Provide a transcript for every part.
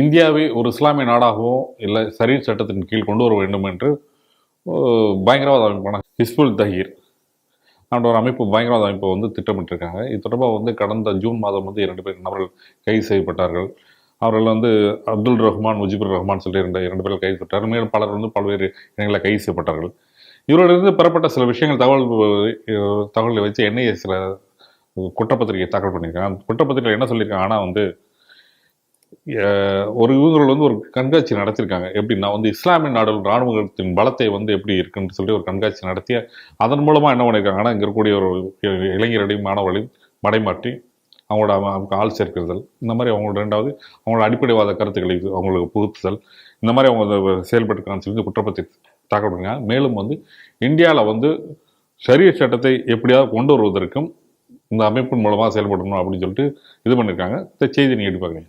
இந்தியாவை ஒரு இஸ்லாமிய நாடாகவோ இல்லை சரீர் சட்டத்தின் கீழ் கொண்டு வர வேண்டும் என்று பயங்கரவாத அமைப்பான ஹிஸ்புல் தஹீர் அப்படின்ற ஒரு அமைப்பு பயங்கரவாத அமைப்பை வந்து திட்டமிட்டிருக்காங்க. இது தொடர்பாக வந்து கடந்த ஜூன் மாதம் வந்து இரண்டு பேர் நபர்கள் கைது செய்யப்பட்டார்கள். அவர்கள் வந்து அப்துல் ரஹ்மான் முஜிபுர் ரஹ்மான் சொல்லி இரண்டு இரண்டு பேர்கள் கைது செய்யப்பட்டார்கள் மேலும் பலர் வந்து பல்வேறு இடங்களில் கைது செய்யப்பட்டார்கள். இவர்களிருந்து பெறப்பட்ட சில விஷயங்கள் தகவல் தகவலை வச்சு என்ஐஏ சில குற்றப்பத்திரிகை தாக்கல் பண்ணியிருக்காங்க. அந்த குற்றப்பத்திரிகை என்ன சொல்லியிருக்காங்க ஆனால் வந்து ஒரு இவங்கள் வந்து ஒரு கண்காட்சி நடத்தியிருக்காங்க எப்படின்னா வந்து இஸ்லாமிய நாடுகள் இராணுவத்தின் பலத்தை வந்து எப்படி இருக்குன்னு சொல்லி ஒரு கண்காட்சி நடத்தி அதன் மூலமாக என்ன பண்ணியிருக்காங்கன்னா இங்கே இருக்கக்கூடிய ஒரு இளைஞர்களையும் மாணவர்களையும் மடைமாற்றி அவங்களோட அவ- ஆள் சேர்க்குதல் இந்த மாதிரி அவங்களோட ரெண்டாவது அவங்களோட அடிப்படைவாத கருத்துக்களை அவங்களுக்கு புகுத்துதல் இந்த மாதிரி அவங்க அதை செயல்பட்டுருக்கான்னு சொல்லி இந்த தாக்கல் பண்ணுறாங்க மேலும் வந்து இந்தியாவில் வந்து சரிய சட்டத்தை எப்படியாவது கொண்டு வருவதற்கும் இந்த அமைப்பின் மூலமாக செயல்படணும் அப்படின்னு சொல்லிட்டு இது பண்ணியிருக்காங்க இந்த செய்தி நீங்கள் எடுப்பாங்க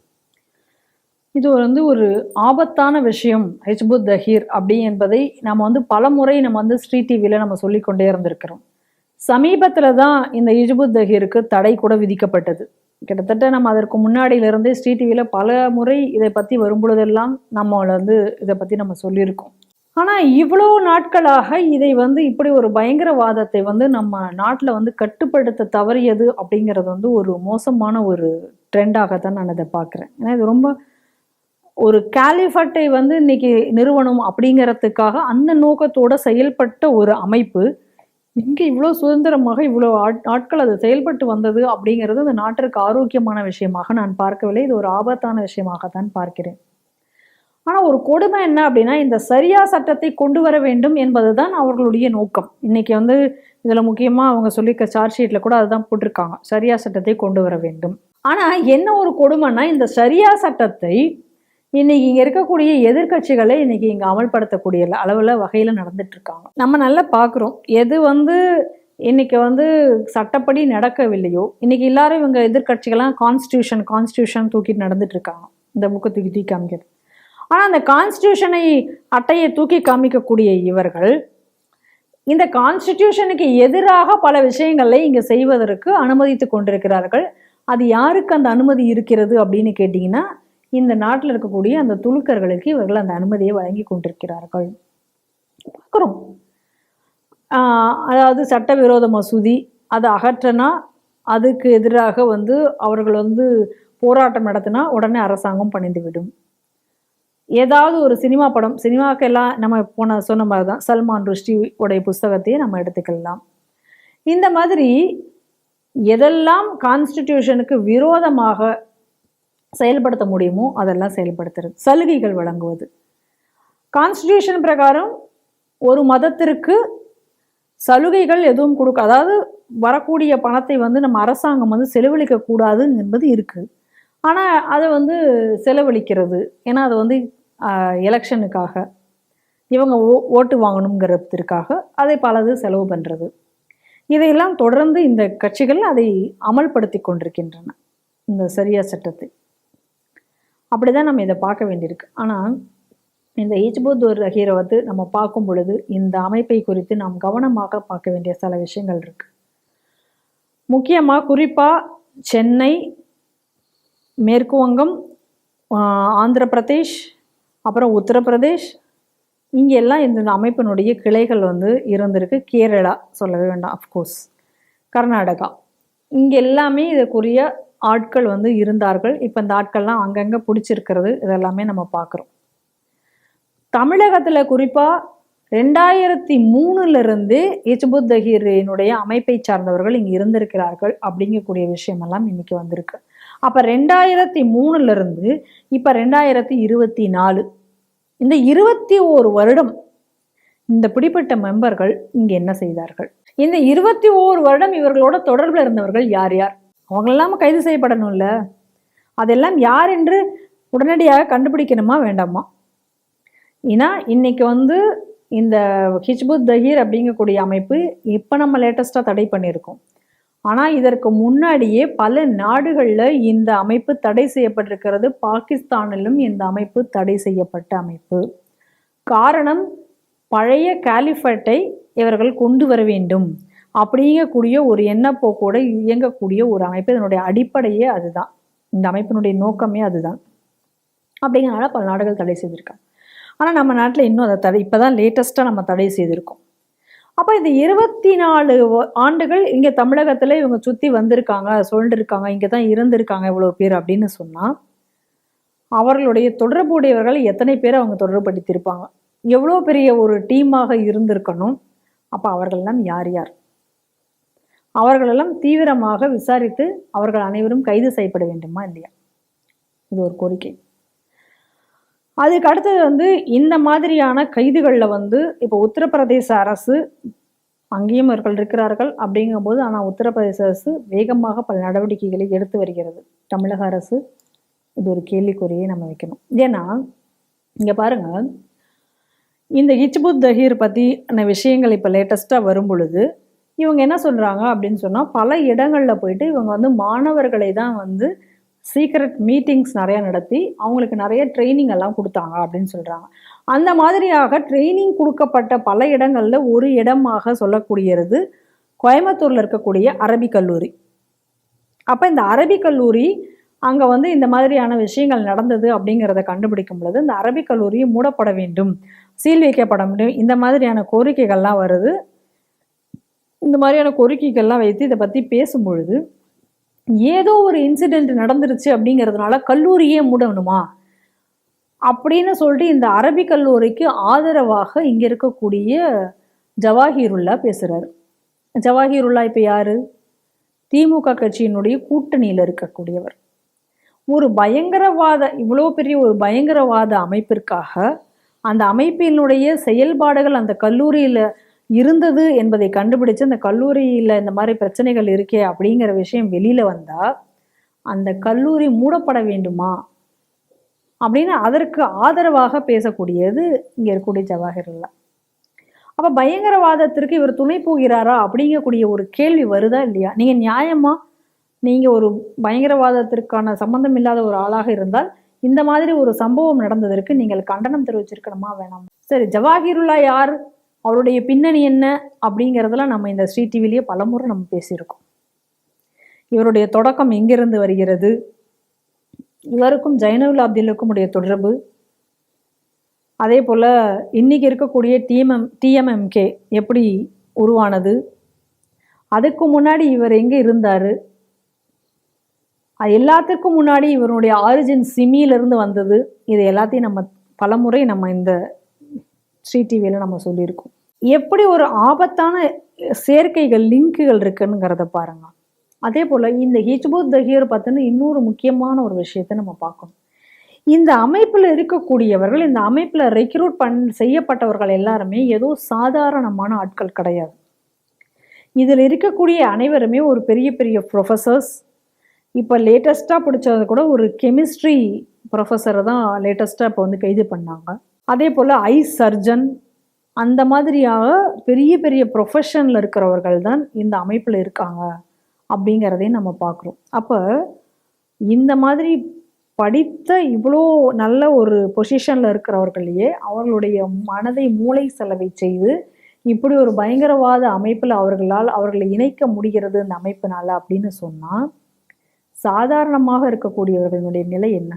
இது வந்து ஒரு ஆபத்தான விஷயம் ஹிஜ்புத் தஹீர் அப்படி என்பதை நம்ம வந்து பல முறை நம்ம வந்து ஸ்ரீ டிவியில் நம்ம சொல்லிக்கொண்டே இருந்திருக்கிறோம். சமீபத்தில் தான் இந்த ஹிஜ்புத் தஹீருக்கு தடை கூட விதிக்கப்பட்டது. கிட்டத்தட்ட நம்ம அதற்கு முன்னாடியிலிருந்தே ஸ்ரீ டிவியில் பல முறை இதை பற்றி வரும்பொழுதெல்லாம் நம்மளை வந்து இதை பற்றி நம்ம சொல்லியிருக்கோம். ஆனால் இவ்வளோ நாட்களாக இதை வந்து இப்படி ஒரு பயங்கரவாதத்தை வந்து நம்ம நாட்டில் வந்து கட்டுப்படுத்த தவறியது அப்படிங்கிறது வந்து ஒரு மோசமான ஒரு ட்ரெண்டாகத்தான் நான் இதை பார்க்குறேன். ஏன்னா இது ரொம்ப ஒரு கேலிஃபட்டை வந்து இன்னைக்கு நிறுவனம் அப்படிங்கிறதுக்காக அந்த நோக்கத்தோட செயல்பட்ட ஒரு அமைப்பு. இங்கே இவ்வளோ சுதந்திரமாக இவ்வளோ ஆட் ஆட்கள் அது செயல்பட்டு வந்தது அப்படிங்கிறது அந்த நாட்டிற்கு ஆரோக்கியமான விஷயமாக நான் பார்க்கவில்லை. இது ஒரு ஆபத்தான விஷயமாகத்தான் பார்க்கிறேன். ஆனால் ஒரு கொடுமை என்ன அப்படின்னா இந்த சரியா சட்டத்தை கொண்டு வர வேண்டும் என்பது தான் அவர்களுடைய நோக்கம். இன்னைக்கு வந்து இதில் முக்கியமாக அவங்க சொல்லிக்க சார்ஜ் ஷீட்டில் கூட அதுதான் போட்டிருக்காங்க. சரியா சட்டத்தை கொண்டு வர வேண்டும். ஆனால் என்ன ஒரு கொடுமைன்னா இந்த சரியா சட்டத்தை இன்னைக்கு இங்கே இருக்கக்கூடிய எதிர்கட்சிகளை இன்னைக்கு இங்கே அமல்படுத்தக்கூடிய அளவில் வகையில் நடந்துட்டுருக்காங்க. நம்ம நல்லா பார்க்குறோம் எது வந்து இன்னைக்கு வந்து சட்டப்படி நடக்கவில்லையோ இன்னைக்கு எல்லாரும் இவங்க எதிர்கட்சிகள்லாம் கான்ஸ்டியூஷன் கான்ஸ்டியூஷன் தூக்கிட்டு நடந்துட்டுருக்காங்க. இந்த புக்கை தூக்கி தூக்கி காமிக்கிறது. ஆனால் அந்த கான்ஸ்டியூஷனை அட்டையை தூக்கி காமிக்கக்கூடிய இவர்கள் இந்த கான்ஸ்டிடியூஷனுக்கு எதிராக பல விஷயங்களை இங்கே செய்வதற்கு அனுமதித்து கொண்டிருக்கிறார்கள். அது யாருக்கு அந்த அனுமதி இருக்கிறது அப்படின்னு கேட்டிங்கன்னா இந்த நாட்டில் இருக்கக்கூடிய அந்த துலுக்கர்களுக்கு இவர்கள் அந்த அனுமதியை வழங்கி கொண்டிருக்கிறார்கள். பார்க்குறோம். அதாவது சட்டவிரோத மசூதி அதை அகற்றனா அதுக்கு எதிராக வந்து அவர்கள் வந்து போராட்டம் நடத்தினா உடனே அரசாங்கம் பணிந்துவிடும். ஏதாவது ஒரு சினிமா படம் சினிமாக்கெல்லாம் நம்ம போன சொன்ன மாதிரி தான் சல்மான் ருஷ்டி உடைய புஸ்தகத்தையே நம்ம எடுத்துக்கலாம். இந்த மாதிரி எதெல்லாம் கான்ஸ்டிடியூஷனுக்கு விரோதமாக செயல்படுத்த முடியுமோ அதெல்லாம் செயல்படுத்துறது. சலுகைகள் வழங்குவது. கான்ஸ்டியூஷன் பிரகாரம் ஒரு மதத்திற்கு சலுகைகள் எதுவும் கொடுக்க அதாவது வரக்கூடிய பணத்தை வந்து நம்ம அரசாங்கம் வந்து செலவழிக்க கூடாது என்பது இருக்குது ஆனால் அதை வந்து செலவழிக்கிறது. ஏன்னா அது வந்து எலெக்ஷனுக்காக இவங்க ஓ ஓட்டு வாங்கணுங்கிறதுக்காக அதை பலது செலவு பண்ணுறது இதையெல்லாம் தொடர்ந்து இந்த கட்சிகள் அதை அமல்படுத்தி கொண்டிருக்கின்றன. இந்த சரியா சட்டத்தை. அப்படிதான் நம்ம இதை பார்க்க வேண்டியிருக்கு. ஆனால் இந்த ஹிஜ்புத் ஒரு ரஹீரை வந்து நம்ம பார்க்கும் பொழுது இந்த அமைப்பை குறித்து நாம் கவனமாக பார்க்க வேண்டிய சில விஷயங்கள் இருக்குது முக்கியமாக குறிப்பாக சென்னை மேற்கு வங்கம் ஆந்திர பிரதேஷ் அப்புறம் உத்தரப்பிரதேஷ் இங்கே எல்லாம் இந்த அமைப்பினுடைய கிளைகள் வந்து இருந்திருக்கு. கேரளா சொல்லவே வேண்டாம் அஃப்கோர்ஸ் கர்நாடகா. இங்கே எல்லாமே இதற்குரிய ஆட்கள் வந்து இருந்தார்கள். இப்போ இந்த ஆட்கள்லாம் அங்கங்கே பிடிச்சிருக்கிறது. இதெல்லாமே நம்ம பார்க்குறோம் தமிழகத்தில் குறிப்பாக ரெண்டாயிரத்தி மூணுலேருந்து இஜ்புத் தஹீரினுடைய அமைப்பை சார்ந்தவர்கள் இங்கே இருந்திருக்கிறார்கள் அப்படிங்கக்கூடிய விஷயமெல்லாம் இன்னைக்கு வந்திருக்கு. அப்போ ரெண்டாயிரத்தி மூணுலேருந்து இப்போ ரெண்டாயிரத்தி இருபத்தி நாலு. இந்த இருபத்தி ஓரு வருடம் இந்த பிடிப்பட்ட மெம்பர்கள் இங்கே என்ன செய்தார்கள்? இந்த இருபத்தி ஓரு வருடம் இவர்களோட தொடர்பில் இருந்தவர்கள் யார் யார்? அவங்களெல்லாம் கைது செய்யப்படணும்ல. அதெல்லாம் யார் என்று உடனடியாக கண்டுபிடிக்கணுமா வேண்டாமா? ஏன்னா இன்னைக்கு வந்து இந்த ஹிஜ்புத் தஹீர் அப்படிங்கக்கூடிய அமைப்பு இப்போ நம்ம லேட்டஸ்ட்டாக தடை பண்ணியிருக்கோம். ஆனால் இதற்கு முன்னாடியே பல நாடுகளில் இந்த அமைப்பு தடை செய்யப்பட்டிருக்கிறது. பாகிஸ்தானிலும் இந்த அமைப்பு தடை செய்யப்பட்ட அமைப்பு. காரணம் பழைய காலிஃபட்டை இவர்கள் கொண்டு வர வேண்டும். அப்படிங்கக்கூடிய ஒரு எண்ணப்போக்கோடு இயங்கக்கூடிய ஒரு அமைப்பு இதனுடைய அடிப்படையே அதுதான். இந்த அமைப்பினுடைய நோக்கமே அதுதான். அப்படிங்கிறனால பல நாடுகள் தடை செய்திருக்காங்க. ஆனால் நம்ம நாட்டில் இன்னும் அதை தடை இப்போ தான் லேட்டஸ்ட்டாக நம்ம தடை செய்திருக்கோம். அப்போ இந்த இருபத்தி நாலு ஆண்டுகள் இங்கே தமிழகத்தில் இவங்க சுற்றி வந்திருக்காங்க சொல்லிருக்காங்க இங்கே தான் இருந்திருக்காங்க இவ்வளோ பேர் அப்படின்னு சொன்னால் அவர்களுடைய தொடர்புடையவர்கள் எத்தனை பேர் அவங்க தொடர்படுத்தியிருப்பாங்க எவ்வளோ பெரிய ஒரு டீமாக இருந்திருக்கணும்? அப்போ அவர்கள்லாம் யார் யார்? அவர்களெல்லாம் தீவிரமாக விசாரித்து அவர்கள் அனைவரும் கைது செய்யப்பட வேண்டுமா இல்லையா? இது ஒரு கோரிக்கை. அதுக்கு அடுத்தது வந்து இந்த மாதிரியான கைதுகளில் வந்து இப்போ உத்தரப்பிரதேச அரசு அங்கேயும் அவர்கள் இருக்கிறார்கள் அப்படிங்கும்போது ஆனால் உத்தரப்பிரதேச அரசு வேகமாக பல நடவடிக்கைகளை எடுத்து வருகிறது. தமிழக அரசு இது ஒரு கேள்விக்குறியை நம்ம வைக்கணும். ஏன்னா இங்கே பாருங்கள் இந்த ஹிச்புத் தஹீர் பற்றின விஷயங்கள் இப்போ லேட்டஸ்ட்டாக வரும் பொழுது இவங்க என்ன சொல்கிறாங்க அப்படின்னு சொன்னால் பல இடங்களில் போயிட்டு இவங்க வந்து மாணவர்களை தான் வந்து சீக்ரெட் மீட்டிங்ஸ் நிறையா நடத்தி அவங்களுக்கு நிறைய ட்ரைனிங் எல்லாம் கொடுத்தாங்க அப்படின்னு சொல்கிறாங்க அந்த மாதிரியாக ட்ரைனிங் கொடுக்கப்பட்ட பல இடங்களில் ஒரு இடமாக சொல்லக்கூடியது கோயம்புத்தூரில் இருக்கக்கூடிய அரபிக் கல்லூரி. அப்போ இந்த அரபிக் கல்லூரி அங்கே வந்து இந்த மாதிரியான விஷயங்கள் நடந்தது அப்படிங்கிறத கண்டுபிடிக்கும் பொழுது இந்த அரபிக் கல்லூரி மூடப்பட வேண்டும் சீல் வைக்கப்பட வேண்டும் இந்த மாதிரியான கோரிக்கைகள்லாம் வருது. இந்த மாதிரியான கோரிக்கைகள்லாம் வைத்து இதை பற்றி பேசும்பொழுது ஏதோ ஒரு இன்சிடெண்ட் நடந்துருச்சு அப்படிங்கிறதுனால கல்லூரியே மூடணுமா? அப்படின்னு சொல்லிட்டு இந்த அரபி கல்லூரிக்கு ஆதரவாக இங்கே இருக்கக்கூடிய ஜவாஹிருல்லா பேசுகிறாரு ஜவாஹிருல்லா இப்போ யார்? திமுக கட்சியினுடைய கூட்டணியில் இருக்கக்கூடியவர். ஒரு பயங்கரவாத இவ்வளோ பெரிய ஒரு பயங்கரவாத அமைப்பிற்காக அந்த அமைப்பினுடைய செயல்பாடுகள் அந்த கல்லூரியில் இருந்தது என்பதை கண்டுபிடிச்சு அந்த கல்லூரியில் இந்த மாதிரி பிரச்சனைகள் இருக்கே அப்படிங்கிற விஷயம் வெளியில் வந்தால் அந்த கல்லூரி மூடப்பட வேண்டுமா? அப்படின்னு அதற்கு ஆதரவாக பேசக்கூடியது இங்கே இருக்கக்கூடிய ஜவாஹிருல்லா அப்போ பயங்கரவாதத்திற்கு இவர் துணை போகிறாரா அப்படிங்கக்கூடிய ஒரு கேள்வி வருதா இல்லையா? நீங்கள் நியாயமா நீங்கள் ஒரு பயங்கரவாதத்திற்கான சம்பந்தம் இல்லாத ஒரு ஆளாக இருந்தால் இந்த மாதிரி ஒரு சம்பவம் நடந்ததற்கு நீங்கள் கண்டனம் தெரிவிச்சிருக்கணுமா வேணாம்? சரி ஜவாஹிருல்லா யார்? அவருடைய பின்னணி என்ன அப்படிங்கிறதெல்லாம் நம்ம இந்த ஸ்ரீ டிவிலேயே பலமுறை நம்ம பேசியிருக்கோம். இவருடைய தொடக்கம் எங்கிருந்து வருகிறது? இவருக்கும் ஜைனவுல் அப்துல்லுக்கும் உடைய தொடர்பு. அதே போல் இன்றைக்கி இருக்கக்கூடிய டிஎம்எம் டிஎம்எம்கே எப்படி உருவானது? அதுக்கு முன்னாடி இவர் எங்கே இருந்தார்? அது எல்லாத்துக்கும் முன்னாடி இவருடைய ஆரிஜின் சிமியிலிருந்து வந்தது. இது எல்லாத்தையும் நம்ம பலமுறை நம்ம இந்த ஸ்ரீ டிவியில் நம்ம சொல்லியிருக்கோம். எப்படி ஒரு ஆபத்தான சேர்க்கைகள் லிங்க்குகள் இருக்குங்கிறத பாருங்க. அதே போல் இந்த ஹிச்புத் தஹீர் பார்த்தோன்னா இன்னொரு முக்கியமான ஒரு விஷயத்தை நம்ம பார்க்கணும். இந்த அமைப்பில் இருக்கக்கூடியவர்கள் இந்த அமைப்பில் ரெக்ரூட் பண் செய்யப்பட்டவர்கள் எல்லாருமே ஏதோ சாதாரணமான ஆட்கள் கிடையாது. இதில் இருக்கக்கூடிய அனைவருமே ஒரு பெரிய பெரிய ப்ரொஃபஸர்ஸ் இப்போ லேட்டஸ்ட்டாக பிடிச்சது கூட ஒரு கெமிஸ்ட்ரி ப்ரொஃபஸரை தான் லேட்டஸ்ட்டாக இப்போ வந்து கைது பண்ணாங்க. அதே போல் ஐ சர்ஜன் அந்த மாதிரியாக பெரிய பெரிய ப்ரொஃபஷனில் இருக்கிறவர்கள் தான் இந்த அமைப்பில் இருக்காங்க அப்படிங்கிறதையும் நம்ம பார்க்குறோம். அப்போ இந்த மாதிரி படித்த இவ்வளோ நல்ல ஒரு பொசிஷனில் இருக்கிறவர்களையே அவர்களுடைய மனதை மூளை செலவை செய்து இப்படி ஒரு பயங்கரவாத அமைப்பில் அவர்களால் அவர்களை இணைக்க முடிகிறது இந்த அமைப்பினால் அப்படின்னு சொன்னால் சாதாரணமாக இருக்கக்கூடியவர்களுடைய நிலை என்ன?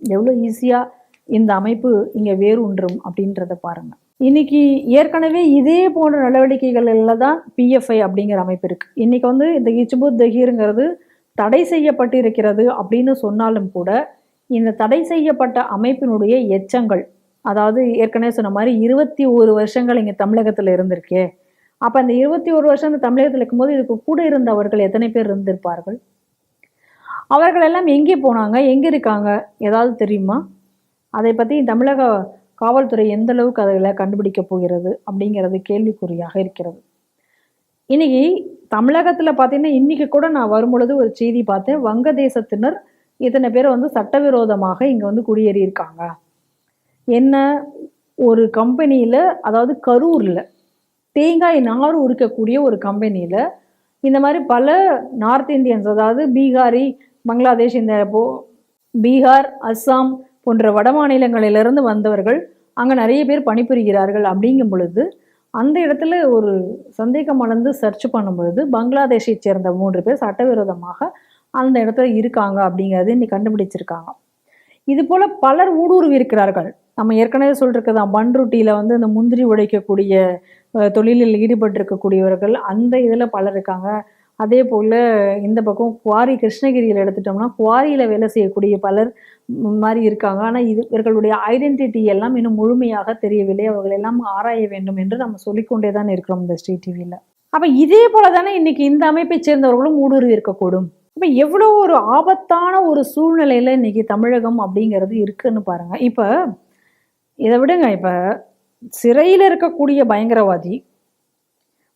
எவ்வளோ ஈஸியாக இந்த அமைப்பு இங்கே வேரூன்றும் அப்படின்றத பாருங்க. இன்னைக்கு ஏற்கனவே இதே போன்ற நடவடிக்கைகளில் தான் பிஎஃப்ஐ அப்படிங்கிற அமைப்பு இருக்கு. இன்னைக்கு வந்து இந்த இச்புத் தஹீருங்கிறது தடை செய்யப்பட்டு இருக்கிறது அப்படின்னு சொன்னாலும் கூட இந்த தடை செய்யப்பட்ட அமைப்பினுடைய எச்சங்கள் அதாவது ஏற்கனவே சொன்ன மாதிரி இருபத்தி ஒரு வருஷங்கள் இங்கே தமிழகத்தில் இருந்திருக்கே. அப்போ அந்த இருபத்தி ஒரு வருஷம் இந்த தமிழகத்தில் இருக்கும்போது இதுக்கு கூட இருந்தவர்கள் எத்தனை பேர் இருந்திருப்பார்கள்? அவர்கள் எல்லாம் எங்கே போனாங்க? எங்கே இருக்காங்க? ஏதாவது தெரியுமா? அதை பற்றி தமிழக காவல்துறை எந்த அளவுக்கு அதில் கண்டுபிடிக்க போகிறது அப்படிங்கிறது கேள்விக்குறியாக இருக்கிறது. இன்னைக்கு தமிழகத்தில் பார்த்தீங்கன்னா இன்னைக்கு கூட நான் வரும்பொழுது ஒரு செய்தி பார்த்தேன். வங்கதேசத்தினர் இத்தனை பேர் வந்து சட்டவிரோதமாக இங்கே வந்து குடியேறியிருக்காங்க. என்ன? ஒரு கம்பெனியில் அதாவது கரூரில் தேங்காய் நார் உரிக்கக்கூடிய ஒரு கம்பெனியில் இந்த மாதிரி பல நார்த் இந்தியன்ஸ் அதாவது பீகாரி பங்களாதேஷ் இந்த போ பீகார் அஸ்ஸாம் போன்ற வட மாநிலங்களிலிருந்து வந்தவர்கள் அங்கே நிறைய பேர் பணிபுரிகிறார்கள் அப்படிங்கும் பொழுது அந்த இடத்துல ஒரு சந்தேகம் அளந்து சர்ச் பண்ணும் பொழுது பங்களாதேஷை சேர்ந்த மூன்று பேர் சட்டவிரோதமாக அந்த இடத்துல இருக்காங்க அப்படிங்கிறது இன்னைக்கு கண்டுபிடிச்சிருக்காங்க. இது போல பலர் ஊடுருவி இருக்கிறார்கள். நம்ம ஏற்கனவே சொல்லிருக்கதா பன்ருட்டியில் வந்து இந்த முந்திரி உடைக்கக்கூடிய அஹ், தொழிலில் ஈடுபட்டிருக்கக்கூடியவர்கள் அந்த இதில் பலர் இருக்காங்க. அதே போல் இந்த பக்கம் குவாரி கிருஷ்ணகிரியில் எடுத்துட்டோம்னா குவாரியில் வேலை செய்யக்கூடிய பலர் மாதிரி இருக்காங்க. ஆனால் இது இவர்களுடைய ஐடென்டிட்டி எல்லாம் இன்னும் முழுமையாக தெரியவில்லை. அவர்கள் எல்லாம் ஆராய வேண்டும் என்று நம்ம சொல்லிக்கொண்டே தான் இருக்கிறோம் இந்த ஸ்ரீ டிவியில் அப்போ இதே போல தானே இன்னைக்கு இந்த அமைப்பை சேர்ந்தவர்களும் ஊடுருவி இருக்கக்கூடும். இப்போ எவ்வளோ ஒரு ஆபத்தான ஒரு சூழ்நிலையில் இன்னைக்கு தமிழகம் அப்படிங்கிறது இருக்குன்னு பாருங்கள் இப்போ இதை விடுங்க. இப்போ சிறையில் இருக்கக்கூடிய பயங்கரவாதி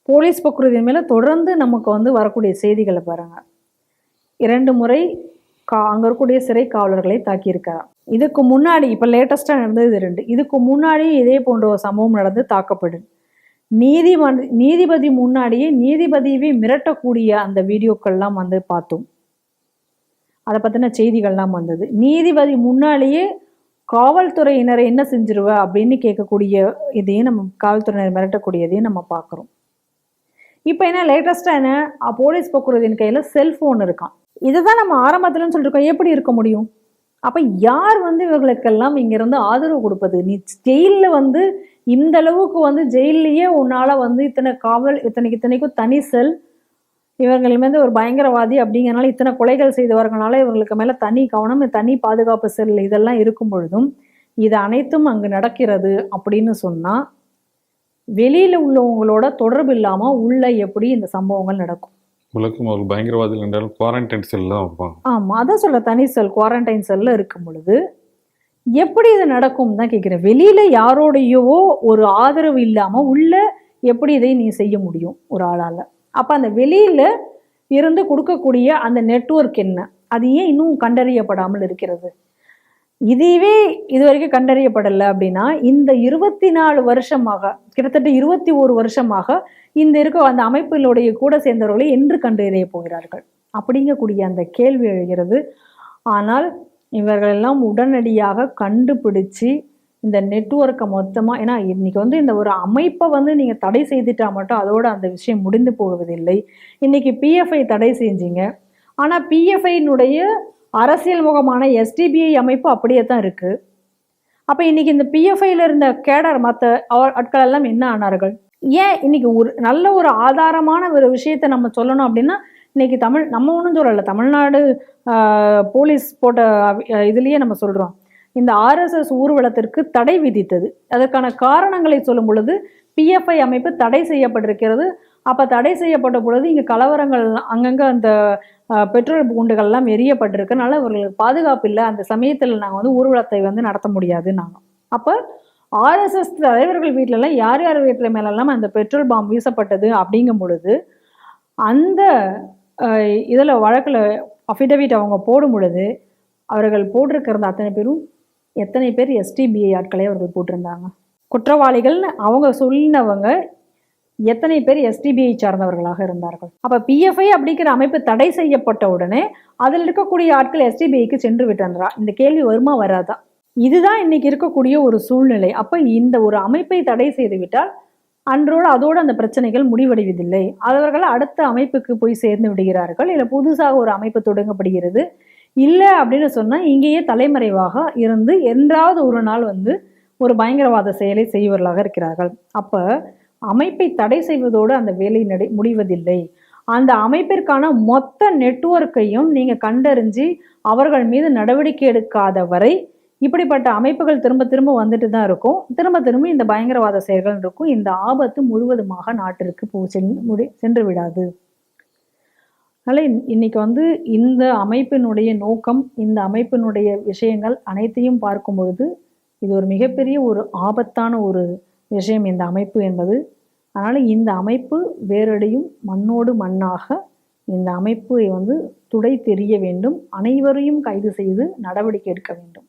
போலீஸ் பக்குறுதியின் மேலே தொடர்ந்து நமக்கு வந்து வரக்கூடிய செய்திகளை பாருங்க. இரண்டு முறை கா அங்கே இருக்கக்கூடிய சிறை காவலர்களை தாக்கியிருக்கிறார். இதுக்கு முன்னாடி இப்போ லேட்டஸ்ட்டாக நடந்தது இது ரெண்டு. இதுக்கு முன்னாடி இதே போன்ற ஒரு சம்பவம் நடந்து தாக்கப்படும். நீதிமன்ற நீதிபதி முன்னாடியே நீதிபதியவே மிரட்டக்கூடிய அந்த வீடியோக்கள்லாம் வந்து பார்த்தோம். அதை பற்றின செய்திகள்லாம் வந்தது. நீதிபதி முன்னாலேயே காவல்துறையினரை என்ன செஞ்சிருவ அப்படின்னு கேட்கக்கூடிய இதையும் நம்ம காவல்துறையினர் மிரட்டக்கூடியதையும் நம்ம பார்க்குறோம். இப்போ என்ன லேட்டஸ்ட்டாக என்ன? போலீஸ் போக்குவரத்தின் கையில் செல்ஃபோன் இருக்கான். இதுதான் நம்ம ஆரம்பத்துலன்னு சொல்லியிருக்கோம் எப்படி இருக்க முடியும்? அப்போ யார் வந்து இவர்களுக்கெல்லாம் இங்கேருந்து ஆதரவு கொடுப்பது? நீ ஜெயிலில் வந்து இந்த அளவுக்கு வந்து ஜெயிலையே உன்னால் வந்து இத்தனை காவல் இத்தனைக்கு இத்தனைக்கும் தனி செல் இவர்கள் வந்து ஒரு பயங்கரவாதி அப்படிங்கிறனால இத்தனை கொலைகள் செய்தவர்களால இவர்களுக்கு மேலே தனி கவனம் தனி பாதுகாப்பு செல் இதெல்லாம் இருக்கும் பொழுதும் இது அனைத்தும் அங்கு நடக்கிறது அப்படின்னு சொன்னால் வெளியில் உள்ளவங்களோட தொடர்பு இல்லாமல் உள்ள எப்படி இந்த சம்பவங்கள் நடக்கும்? விளக்கும் ஒரு பயங்கரவாதிகள் என்றாலும் குவாரண்டைன் செல் தான் வைப்பாங்க. ஆமாம் அதான் சொல்ல தனி செல் குவாரண்டைன் செல்லில் இருக்கும் பொழுது எப்படி இது நடக்கும் தான் கேட்குறேன் வெளியில் யாரோடையோ ஒரு ஆதரவு இல்லாமல் உள்ள எப்படி இதை நீ செய்ய முடியும் ஒரு ஆளால்? அப்போ அந்த வெளியில் இருந்து கொடுக்கக்கூடிய அந்த நெட்வொர்க் என்ன? அது ஏன் இன்னும் கண்டறியப்படாமல் இருக்கிறது? இதுவே இது வரைக்கும் கண்டறியப்படலை அப்படின்னா இந்த இருபத்தி நாலு வருஷமாக கிட்டத்தட்ட இருபத்தி ஒரு வருஷமாக இந்த இருக்க அந்த அமைப்பினுடைய கூட சேர்ந்தவர்களை என்று கண்டறிய போகிறார்கள். அப்படிங்கக்கூடிய அந்த கேள்வி எழுகிறது. ஆனால் இவர்கள் எல்லாம் உடனடியாக கண்டுபிடிச்சு இந்த நெட்வொர்க்கை மொத்தமாக ஏன்னா இன்னைக்கு வந்து இந்த ஒரு அமைப்பை வந்து நீங்கள் தடை செய்துட்டா மட்டும் அதோட அந்த விஷயம் முடிந்து போவதில்லை. இன்னைக்கு பிஎஃப்ஐ தடை செஞ்சீங்க. ஆனால் பிஎஃப்ஐனுடைய அரசியல் முகமான எஸ்டிபிஐ அமைப்பு அப்படியே தான் இருக்குது அப்போ இன்னைக்கு இந்த பிஎஃப்ஐயில் இருந்த கேடர் மற்ற ஆட்கள் எல்லாம் என்ன ஆனார்கள்? ஏன் இன்னைக்கு ஒரு நல்ல ஒரு ஆதாரமான ஒரு விஷயத்தை நம்ம சொல்லணும் அப்படின்னா இன்னைக்கு தமிழ் நம்ம ஒன்றும் சொல்லலை. தமிழ்நாடு போலீஸ் போட்ட இதுலேயே நம்ம சொல்கிறோம் இந்த ஆர்எஸ்எஸ் ஊர்வலத்திற்கு தடை விதித்தது. அதற்கான காரணங்களை சொல்லும் பொழுது பிஎஃப்ஐ அமைப்பு தடை செய்யப்பட்டிருக்கிறது. அப்போ தடை செய்யப்பட்ட பொழுது இங்கே கலவரங்கள் அங்கங்கே அந்த பெட்ரோல் குண்டுகள்லாம் எரியப்பட்டிருக்கனால இவர்களுக்கு பாதுகாப்பு இல்லை. அந்த சமயத்தில் நாங்கள் வந்து ஊர்வலத்தை வந்து நடத்த முடியாது நாங்கள் அப்போ ஆர்எஸ்எஸ் தலைவர்கள் வீட்டிலலாம் யார் யார் வீட்டில் மேலெல்லாம் அந்த பெட்ரோல் பாம் வீசப்பட்டது அப்படிங்கும் பொழுது அந்த இதில் வழக்கில் அஃபிடவிட் அவங்க போடும் பொழுது அவர்கள் போட்டிருக்கிறது அத்தனை பேரும் எத்தனை பேர் எஸ்டிபிஐ ஆட்களை அவர்கள் போட்டிருந்தாங்க. குற்றவாளிகள்னு அவங்க சொல்லினவங்க எத்தனை பேர் எஸ்டிபிஐ சார்ந்தவர்களாக இருந்தார்கள். அப்போ பிஎஃப்ஐ அப்படிங்கிற அமைப்பு தடை செய்யப்பட்ட உடனே அதில் இருக்கக்கூடிய ஆட்கள் எஸ்டிபிஐக்கு சென்று விட்டன்றா இந்த கேள்வி வருமா வராதா? இதுதான் இன்னைக்கு இருக்கக்கூடிய ஒரு சூழ்நிலை. அப்போ இந்த ஒரு அமைப்பை தடை செய்து விட்டால் அன்றோடு அதோடு அந்த பிரச்சனைகள் முடிவடைவதில்லை. அவர்கள் அடுத்த அமைப்புக்கு போய் சேர்ந்து விடுகிறார்கள். இல்லை புதுசாக ஒரு அமைப்பு தொடங்கப்படுகிறது. இல்லை அப்படின்னு சொன்னால் இங்கேயே தலைமறைவாக இருந்து என்றாவது ஒரு நாள் வந்து ஒரு பயங்கரவாத செயலை செய்வர்களாக இருக்கிறார்கள். அப்போ அமைப்பை தடை செய்வதோடு அந்த வேலை நடை முடிவதில்லை. அந்த அமைப்பிற்கான மொத்த நெட்வொர்க்கையும் நீங்கள் கண்டறிஞ்சு அவர்கள் மீது நடவடிக்கை எடுக்காத வரை இப்படிப்பட்ட அமைப்புகள் திரும்ப திரும்ப வந்துட்டு தான் இருக்கும். திரும்ப திரும்ப இந்த பயங்கரவாத செயல்கள் இருக்கும். இந்த ஆபத்து முழுவதுமாக நாட்டிற்கு போ முடி சென்று விடாது. அதனால் இன்னைக்கு வந்து இந்த அமைப்பினுடைய நோக்கம் இந்த அமைப்பினுடைய விஷயங்கள் அனைத்தையும் பார்க்கும் பொழுது இது ஒரு மிகப்பெரிய ஒரு ஆபத்தான ஒரு விஷயம். இந்த அமைப்பு என்பது அதனால் இந்த அமைப்பு வேரடியும் மண்ணோடு மண்ணாக இந்த அமைப்பை வந்து துடை தெரிய வேண்டும். அனைவரையும் கைது செய்து நடவடிக்கை எடுக்க வேண்டும்.